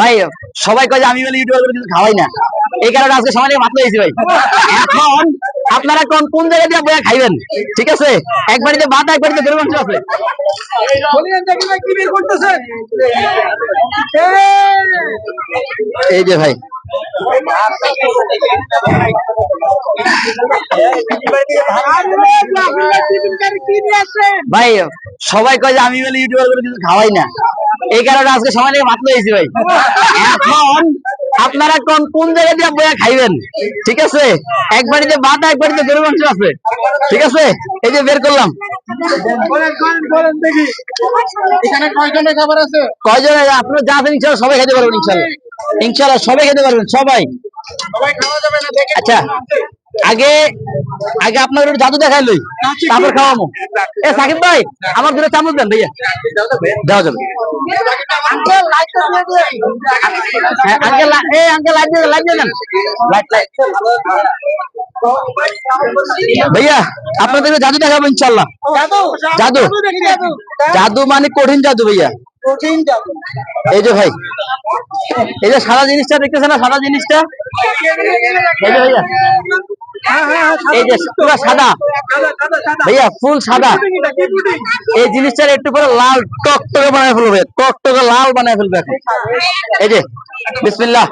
ভাই, সবাই কয় যে আমি বলে ইউটিউবার কিছু খাওয়াই না। এই কারণে আজকে সবাই মাত্র হয়েছি ভাই। এখন আপনারা কোন কোন জায়গা দিয়ে বইয়া খাইবেন? ঠিক আছে? এক বাড়িতে ভাত, এক বাড়িতে গরু মাংস আছে। এই যে ভাই। ভাই, সবাই কয় যে আমি বলে ইউটিউবার কিছু খাওয়াই না। এই কারণে আজকে সবাই থেকে মাত্র হয়েছি ভাই। এখন আপনারা কোন কোন জায়গা দিয়ে বইয়া খাইবেন? ঠিক আছে? এক বাড়িতে ভাত এক বাড়িতে গরু মাংস আছে। ঠিক আছে? এই যে বের করলাম। কয়জন আপনারা যা আছেন ইনশাল্লাহ সবাই খেতে পারবেন ইনশাল্লাহ। ইনশাল্লাহ সবাই খেতে পারবেন সবাই। আচ্ছা। আগে আগে আপনার একটু জাদু দেখাই লই তারপর খাওয়ামো এ সাকিব ভাই আমার দুটো চামচ দেন ভাইয়া। দেওয়া যাবে। আঙ্কেল লা- আঙ্কেল লাইট দিয়ে লাইট দিয়ে দেন। লাইট লাইট ভাইয়া আপনাদের জাদু দেখাবো ইনশাল্লাহ জাদু? জাদু। মানে কঠিন জাদু ভাইয়া। এই যে ভাই। এই যে সাদা জিনিসটা দেখতেছেন না সাদা জিনিসটা? এই যে ভাইয়া। এই যে পুরো সাদা। ভাইয়া ফুল সাদা। এই জিনিসটার একটু পরে লাল টকটকে বানায় ফেলবে। টকটকে লাল বানায় ফেলবে এখন। এই যে বিসমিল্লাহ।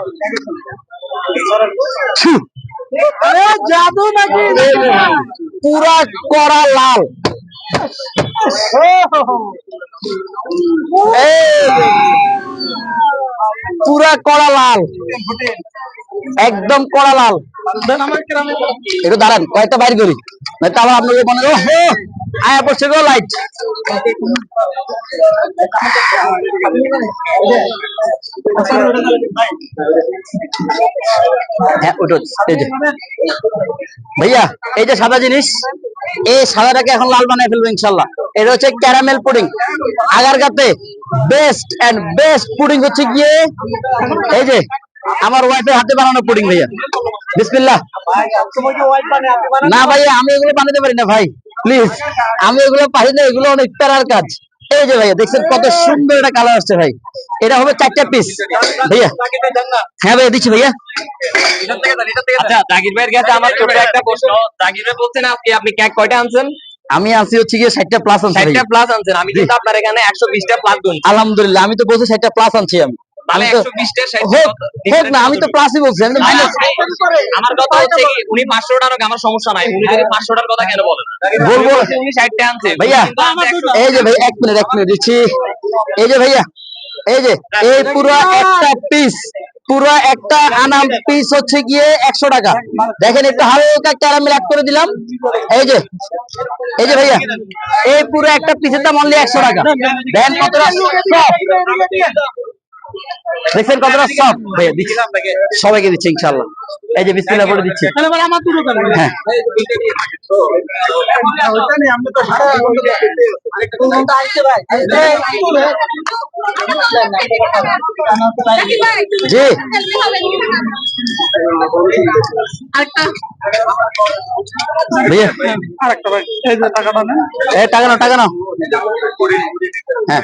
জাদু নাকি? পুরা কড়া লাল। পুরা কড়া লাল। একদম কড়া লাল। একটু দাঁড়ান কয়েকটা বাইর করি। নয়তো আবার আপনাদের মনে আয়া পড়ছে গো লাইট হ্যাঁ ওটা এই যে। ভাইয়া এই যে সাদা জিনিস এই সাদাটাকে এখন লাল বানায় ফেলব ইনশাল্লাহ। এটা হচ্ছে ক্যারামেল পুডিং আগার আগারগাতে বেস্ট এন্ড বেস্ট পুডিং হচ্ছে গিয়ে এই যে আমার ওয়াইফের হাতে বানানো পুডিং ভাইয়া। বিসমিল্লাহ। না ভাই আমি এগুলো বানাতে পারি না ভাই। প্লিজ আমি এগুলো পারি না এগুলো অনেক প্যারার কাজ। এই যে ভাইয়া দেখছেন কত সুন্দর একটা কালার আসছে ভাই। এটা হবে চারটা পিস ভাইয়া। হ্যাঁ ভাইয়া দিচ্ছি ভাইয়া। আচ্ছা জাকির ভাইয়ের কাছে আমার ছোট একটা প্রশ্ন। জাকির ভাই বলছেন আজকে আপনি কেক কয়টা আনছেন? আমি আনছি হচ্ছে গিয়ে ষাটটা প্লাস আনছি ষাটটা প্লাস আনছেন। আমি কিন্তু আপনার এখানে একশো বিশটা প্লাস আলহামদুলিল্লাহ আমি তো বলছি ষাটটা প্লাস আনছি আমি। তাহলে আমি তো একশো বিশটা হোক হোক না আমি তো প্লাসই বলছি আমি তো minus- আমার কথা হচ্ছে কি উনি পাঁচশো টাকা আমার সমস্যা নাই। উনি যদি পাঁচশো টাকার কথা কেন বলেন বলব উনি ষাটটা আনছে। ভাইয়া কিন্তু আপনি 100 এই যে ভাই এক মিনিট এক মিনিট দিচ্ছি। এই যে ভাইয়া এই যে এই পুরো একটা পিস পুরো একটা আনাম পিস হচ্ছে গিয়ে একশো টাকা। দেখেন একটু হালকা ক্যারামেল অ্যাড করে দিলাম। এই যে এই যে ভাইয়া এই পুরো একটা পিসের দাম অনলি একশো টাকা। কতটা soft। দেখছেন কতটা সফট ভাইয়া দিচ্ছি। সবাইকে দিচ্ছি ইনশাল্লাহ এই যে বিসমিল্লাহ করে দিচ্ছি। হ্যাঁ। জি। ভাইয়া। টাকা নাও টাকা নাও। হ্যাঁ।